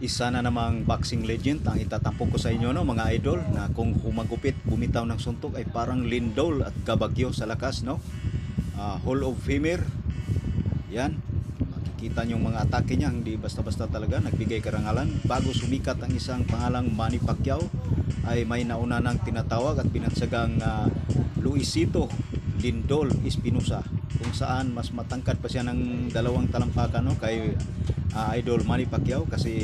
isa na namang boxing legend ang itatampok ko sa inyo no mga idol na kung humagupit bumitaw ng suntok ay parang lindol at gabagyo sa lakas no? Ah, Hall of Famer. Yan. Makikita niyo mga atake niya hindi basta-basta talaga nagbigay karangalan. Bago sumikat ang isang pangalang Manny Pacquiao ay may nauna ng tinatawag at pinansagang ah, Luisito Lindol Espinosa kung saan mas matangkad pa siya ng dalawang talampakan no kay ah, idol Manny Pacquiao kasi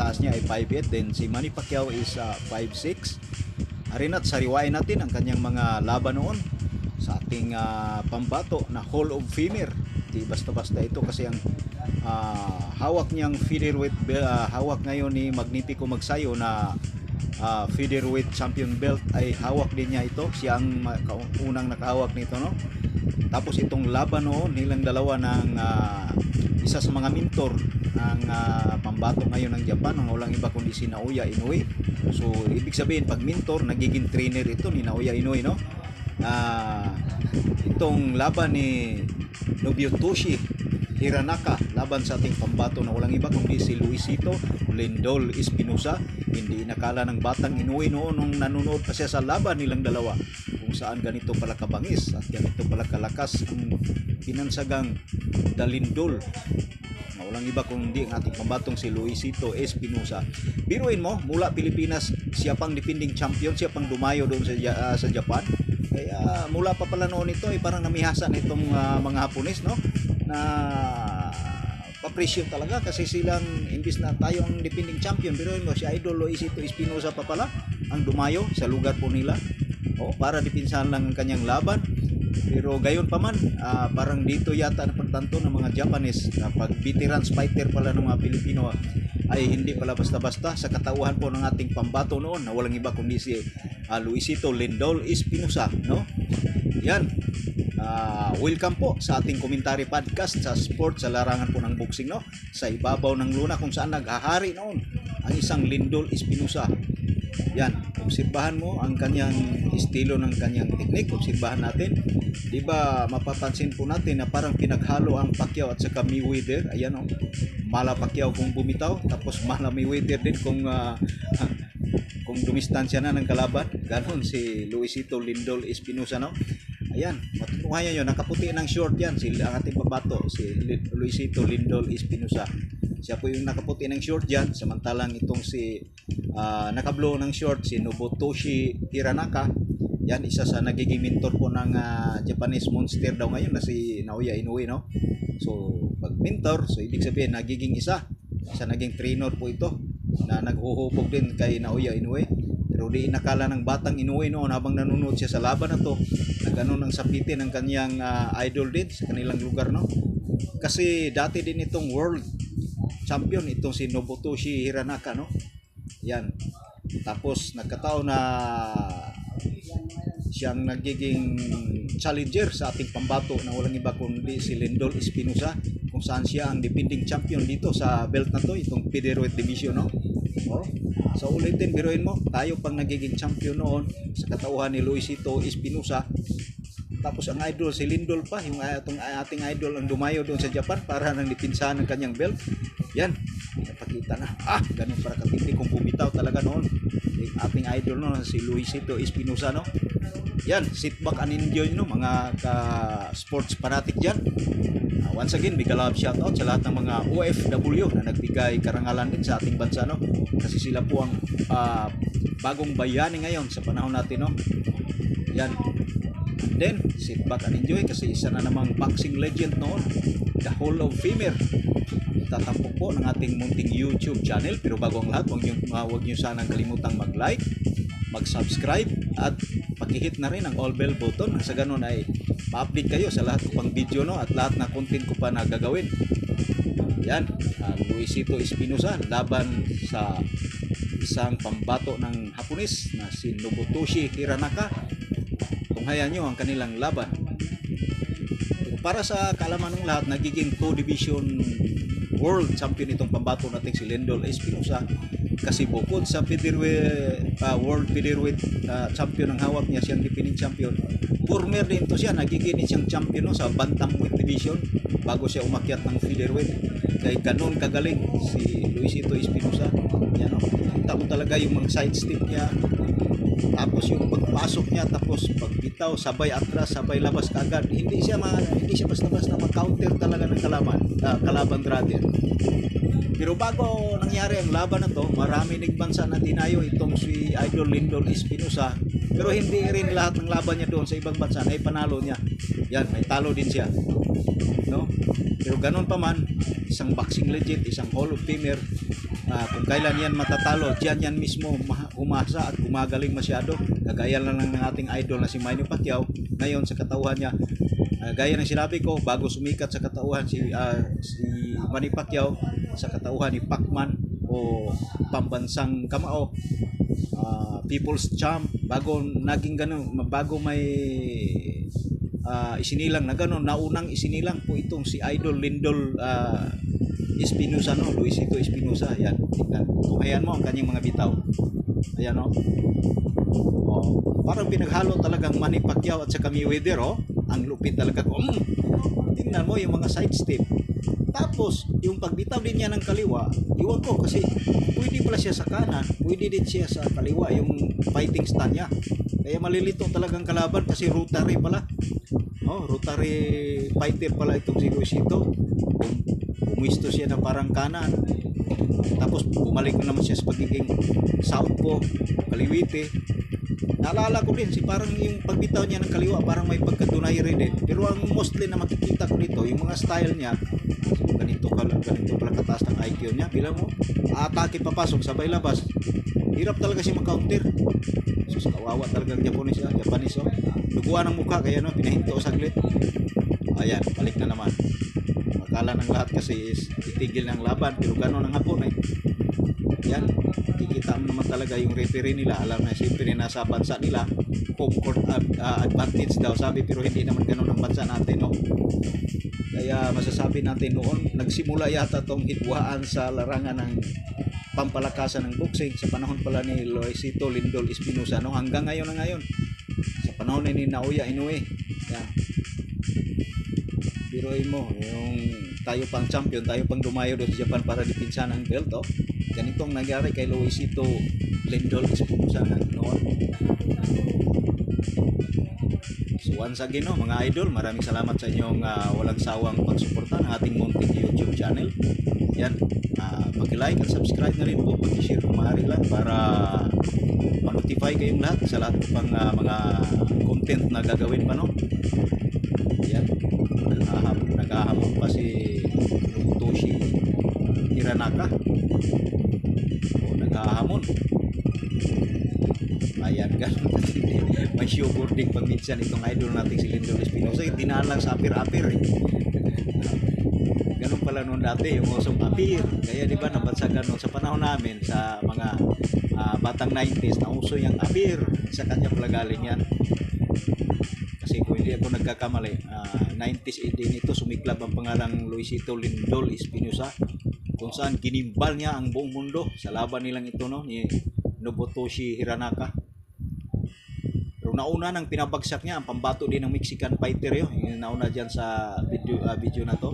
taas niya ay 5'8 then si Manny Pacquiao is ah, 5'6 Arin at sariwain natin ang kanyang mga laban noon sa ating ah, pambato na Hall of Famer. Di basta-basta ito kasi ang ah, hawak niyang featherweight ah, hawak ngayon ni Magnifico Magsayo na ah, featherweight champion belt ay hawak din niya ito. Siya ang unang nakahawak nito no. Tapos itong laban noon nilang dalawa ng ah, isa sa mga mentor ng ah, pambato ngayon ng Japan ang walang iba kundi si Naoya Inoue. So ibig sabihin pag mentor nagiging trainer ito ni Naoya Inoue no. Ah, itong laban ni Nobutoshi Hiranaka laban sa ating pambato na walang iba kundi si Luisito Lindol Espinosa hindi nakala ng batang Inoue noon nung nanonood pa siya sa laban nilang dalawa kung saan ganito pala kabangis at ganito pala kalakas ang pinansagang Dalindol. Na walang iba kundi ang ating pambatong si Luisito Espinosa biruin mo mula Pilipinas siya pang defending champion siya pang dumayo doon sa, ah, sa Japan. Kaya mula pa pala noon ito ay parang namihasan itong ah, mga Hapones no? Na papresyo talaga kasi silang imbis na tayo ang defending champion pero mo si Idol Loisito Espinosa pa pala ang dumayo sa lugar po nila o para dipinsahan ang kanyang laban. Pero gayon pa man ah, parang dito yata napagtanto ng mga Japanese na pag veterans fighter pala ng mga Pilipino ay hindi pala basta-basta. Sa katauhan po ng ating pambato noon na walang iba kundi si ah, Luisito Lindol Espinosa no? Yan. Ah, welcome po sa ating commentary podcast sa sport sa larangan po ng boxing no? Sa ibabaw ng luna kung saan naghahari noon ang isang Lindol Espinosa yan obserbahan mo ang kanyang estilo ng kanyang teknik obserbahan natin di ba mapapansin po natin na parang pinaghalo ang Pacquiao at saka Mayweather ayan oh mala Pacquiao kung bumitaw tapos mala Mayweather din kung ah, kung dumistansya na ng kalaban ganon si Luisito Lindol Espinosa no Ayan, matutuhayan yun. Nakaputi ng short yan. Si, ang ating babato, si Luisito Lindol Espinosa. Siya po yung nakaputi ng short dyan. Samantalang itong si ah, nakablow ng short, si Nobutoshi Hiranaka. Yan, isa sa nagiging mentor po ng ah, Japanese monster daw ngayon na si Naoya Inoue, no? So, pag mentor, so ibig sabihin, nagiging isa. Isa naging trainer po ito na naghuhubog din kay Naoya Inoue. Pero di inakala ng batang Inoue noon habang nanonood siya sa laban na to na ganun ang sapitin ng kanyang ah, idol din sa kanilang lugar no kasi dati din itong world champion itong si Nobutoshi Hiranaka no yan. Tapos nagkataon na siyang nagiging challenger sa ating pambato na walang iba kundi si Lindol Espinosa kung saan siya ang defending champion dito sa belt na to itong featherweight division no? Oh. So ulitin biruin mo tayo pang nagiging champion noon sa katauhan ni Luisito Espinosa. Tapos ang idol si Lindol pa, yung atong ating idol ang dumayo doon sa Japan para nang dipinsahan ng kanyang belt. Yan, pinapakita na. Ah, ganun para katindi kung bumitaw talaga noon. Yung ating idol noon si Luisito Espinosa no. Yan, sit back and enjoy no mga ka sports fanatic diyan. Ah, once again, big love shout out sa lahat ng mga OFW na nagbigay karangalan din sa ating bansa no. Kasi sila po ang ah, bagong bayani ngayon sa panahon natin no. Yan, Then, sit back and enjoy kasi isa na namang boxing legend noon, the Hall of Famer. Tatampok po ng ating munting YouTube channel. Pero bago ang lahat, huwag niyo, uh, huwag niyo sanang kalimutang mag-like, mag-subscribe, at pakihit na rin ang all bell button. Sa ganun ay ma-update kayo sa lahat ko pang video no, at lahat na content ko pa na gagawin. Yan, uh, Luisito Espinosa laban sa isang pambato ng Hapones na si Nobutoshi Hiranaka tunghayan nyo ang kanilang laban. Para sa kaalaman ng lahat, nagiging 2 division world champion itong pambato natin si Lendol Espinosa kasi bukod sa featherweight, uh, world featherweight uh, champion ang hawak niya siyang defending champion former din to siya nagiging din siyang champion no, sa bantamweight division bago siya umakyat ng featherweight kay ganon kagaling si Luisito Espinosa. Yan o. Kita mo talaga yung mga side step niya. Tapos yung pagpasok niya, tapos pagbitaw, sabay atras, sabay labas kagad. Hindi siya ma, hindi siya basta-basta mag-counter talaga ng kalaban, ah, kalaban brother. Pero bago nangyari ang laban na to, marami nagbansa na dinayo itong si Idol Lindol Espinosa. Pero hindi rin lahat ng laban niya doon sa ibang bansa na ipanalo niya. Yan, may talo din siya. No? Pero ganun pa man, isang boxing legend, isang Hall of Famer, ah, kung kailan yan matatalo, diyan yan mismo ma- umasa at gumagaling masyado. Kagaya lang ng ating idol na si Manny Pacquiao, ngayon sa katauhan niya, ah, gaya ng sinabi ko, bago sumikat sa katauhan si, ah, si Manny Pacquiao, sa katauhan ni Pacman o pambansang kamao, ah, People's Champ, bago naging ganun, bago may ah, isinilang na gano'n, naunang isinilang po itong si Idol Lindol ah, Espinosa, no? Luisito Espinosa, yan. Tingnan. Tukayan mo ang kanyang mga bitaw. Ayan, no? Oh, parang pinaghalo talagang Manny Pacquiao at saka Mayweather, oh. Ang lupit talaga ko. Mm. Tingnan mo yung mga side step. Tapos, yung pagbitaw din niya ng kaliwa, iwan ko kasi pwede pala siya sa kanan, pwede din siya sa kaliwa, yung fighting stand niya. Kaya malilito talagang kalaban kasi rotary pala. Oh, rotary fighter pala itong si Luisito. Bumisto siya na parang kanan. Tapos bumalik na naman siya sa pagiging southpaw, kaliwite. Naalala ko din, si parang yung pagbitaw niya ng kaliwa, parang may pagkatunay rin din. Pero ang mostly na makikita ko dito, yung mga style niya, ganito ka ganito pala kataas ng IQ niya. Bilang mo, atake papasok, sabay labas. Hirap talaga siya mag-counter. Sus, kawawa talaga ang Japanese, ah, Japanese oh. Duguan ang mukha, kaya no, pinahinto saglit. Ayan, balik na naman. Akala ng lahat kasi is itigil ng laban, pero gano'n ang hapon eh. Yan, kikita mo naman talaga yung referee nila. Alam na siyempre nasa bansa nila, home court ad- ah, advantage daw sabi, pero hindi naman gano'n ang bansa natin, no? Kaya masasabi natin noon, nagsimula yata tong hitwaan sa larangan ng pampalakasan ng boxing sa panahon pala ni Luisito Lindol Espinosa, no? Hanggang ngayon na ngayon. Sa panahon ni Naoya Inoue. Yan. Biruin mo, yung tayo pang champion, tayo pang dumayo doon sa Japan para dipinsan ang belt, oh. Ganitong nangyari kay Luisito Lindol Espinosa na noon. So once again, no, mga idol, maraming salamat sa inyong ah, walang sawang pagsuporta ng ating munting YouTube channel. Yan, uh, pag-like at subscribe na rin po, pag-share kung maaari lang para ma-notify kayong lahat sa lahat pang ah, mga content na gagawin pa, no? Yan, naghahamon, naghahamon pa si Nobutoshi Hiranaka. O, naghahamon. Ayan, ganun may snowboarding pag minsan itong idol nating si Lindol Espinosa, dinaan lang sa apir-apir eh. Ganun pala noon dati, yung usong apir. Kaya di ba nabansagan noon sa panahon namin sa mga ah, batang 90s, na uso yung apir. Sa kanya pala yan. Kasi kung hindi ako nagkakamali, ah, 90s din ito, sumiklab ang pangalang Luisito Lindol Espinosa kung saan ginimbal niya ang buong mundo sa laban nilang ito no, ni Nobutoshi Hiranaka. Pero nauna nang pinabagsak niya ang pambato din ng Mexican fighter yun. Yung nauna dyan sa video, ah, video na to.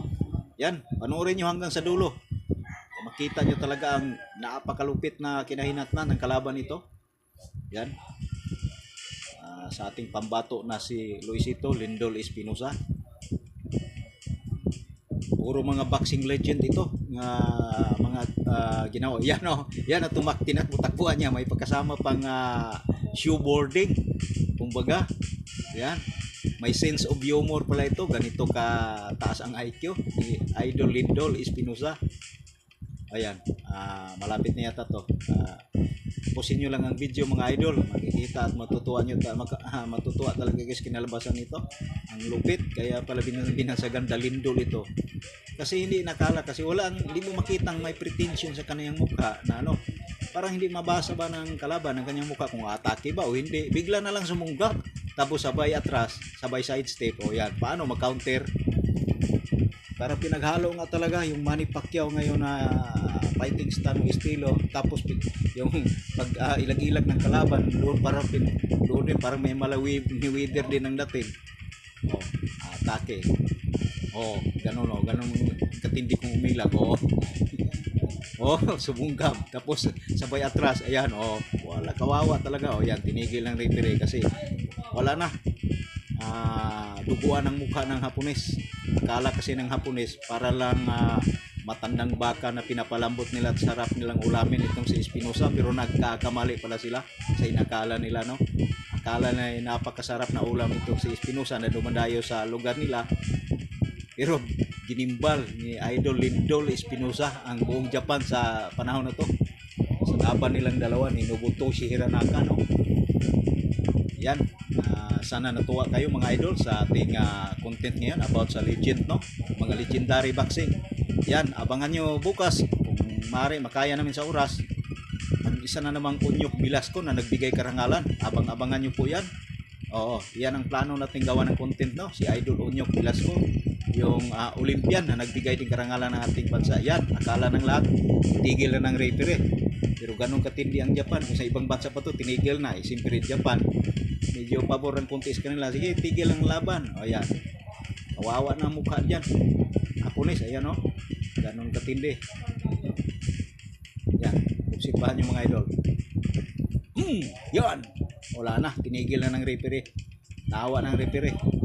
Yan, panoorin nyo hanggang sa dulo. Makita nyo talaga ang napakalupit na kinahinatnan ng kalaban nito. Yan. Sa ating pambato na si Luisito Lindol Espinosa. Puro mga boxing legend ito nga mga ah, ginawa. Yan oh, yan at tumak tinakbo-takbuhan niya may pagkasama pang uh, shoeboarding. Kumbaga, yan. May sense of humor pala ito. Ganito ka taas ang IQ ni Idol Lindol Espinosa. Ayan, ah, malapit na yata to. Ah, pusin nyo lang ang video mga idol. Makikita at matutuwa nyo, ta- maka- ah, matutuwa talaga guys kinalabasan nito. Ang lupit, kaya pala bin- binansagan Dalindol ito. Kasi hindi nakala, kasi wala, ang- hindi mo makitang may pretension sa kanyang mukha na ano, parang hindi mabasa ba ng kalaban ng kanyang mukha kung atake ba o hindi. Bigla na lang sumunggap, tapos sabay atras, sabay side step, o yan, paano mag-counter? Para pinaghalo nga talaga yung Manny Pacquiao ngayon na fighting style ng estilo tapos yung pag ah, ilag-ilag ng kalaban doon parang pin, doon din parang may malawi ni Wither din ang dating. Oh, atake. Oh, ganun oh, ganun katindi kong umilag oh. Oh, sumunggab. Tapos sabay atras, ayan, oh, wala kawawa talaga. Oh, yan tinigil ng referee kasi wala na. Ah, duguan ang mukha ng Hapones. Akala kasi ng Hapones para lang ah, matandang baka na pinapalambot nila at sarap nilang ulamin itong si Espinosa pero nagkakamali pala sila sa inakala nila no. Akala na napakasarap na ulam itong si Espinosa na dumadayo sa lugar nila pero ginimbal ni Idol Lindol Espinosa ang buong Japan sa panahon na to. Sa laban nilang dalawa ni Nobutoshi Hiranaka no. Yan. Ah, sana natuwa kayo mga idol sa ating ah, content ngayon about sa legend no. Mga legendary boxing. Yan, abangan nyo bukas kung maaari makaya namin sa oras. Ang isa na namang Unyok Bilasco na nagbigay karangalan. Abang-abangan nyo po yan. Oo, yan ang plano nating gawa ng content no. Si Idol Unyok Bilasco yung ah, Olympian na nagbigay din karangalan ng ating bansa. Yan, akala ng lahat, tigil na ng referee. Pero ganun katindi ang Japan. Kung sa ibang bansa pa to, tinigil na. Eh, siyempre Japan. Medyo pabor ang puntis kanila. Sige, tigil ang laban. O yan. Kawawa na mukha dyan. Hapones, ayan o. Ganun katindi. Yan. Obserbahan yung mga idol. Hmm, yan. Wala na. Tinigil na ng referee. Naawa ng referee.